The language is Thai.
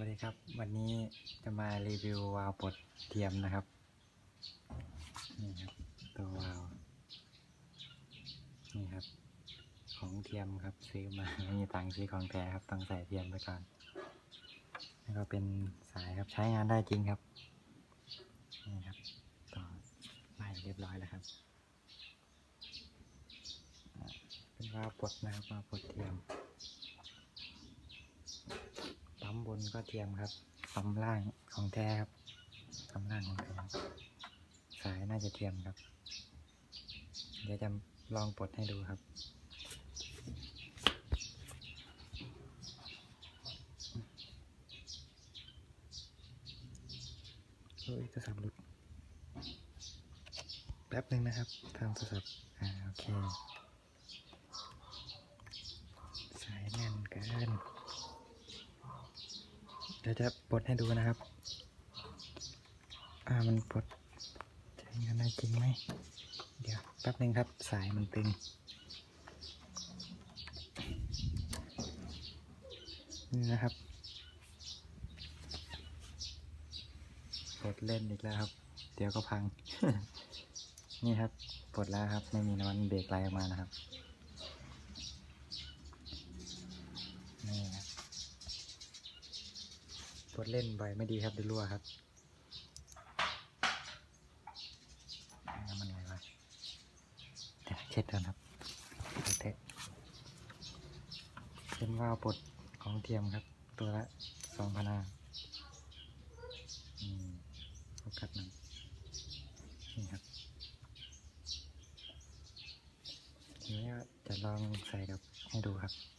วัสดีครับ วันนี้จะมารีวิววาล์วปลดเทียมนะครับนี่ครับตัววาล์วนี่ครับ ของเทียมครับซื้อมาไม่มีตังค์ซื้อของแท้ครับต้องใส่เทียมไปก่อนแล้วก็เป็นสายครับใช้งานได้จริงครับนี่ครับต่อไล่เรียบร้อยแล้วครับเป็นวาล์วปลดนะครับวาล์วปลดเทียม ปั๊มบน ก็เทียมครับปั๊มล่างของแท้ครับปั๊มล่างของแท้สายน่าจะเทียมครับ เดี๋ยวจะลองปลดให้ดูครับเฮ้ยโทรศัพท์หลุด แป๊บหนึ่งนะครับทางโทรศัพท์ อ่า โอเค สายแน่นเกิน เดี๋ยวจะปลดให้ดูนะครับ อ่ามันปลดใช้งานได้จริงไหม เดี๋ยวแป๊บหนึ่งครับสายมันตึงนี่นะครับปลดเล่นอีกแล้วครับ เดี๋ยวก็พัง นี่ครับปลดแล้วครับ ไม่มีน้ำมันเบรกไหลออกมานะครับ นี่ครับ กดเล่นบ่อยไม่ดีครับเดี๋ยวรั่วครับน้ำมันไหลวะเดี๋ยวเช็ดก่อนครับเทะเป็นวาวปลดของเทียมครับ ตัวละสองพันห้าอืมโฟกัสหนึ่งนี่ครับทีนี้จะลองใส่กับให้ดูครับ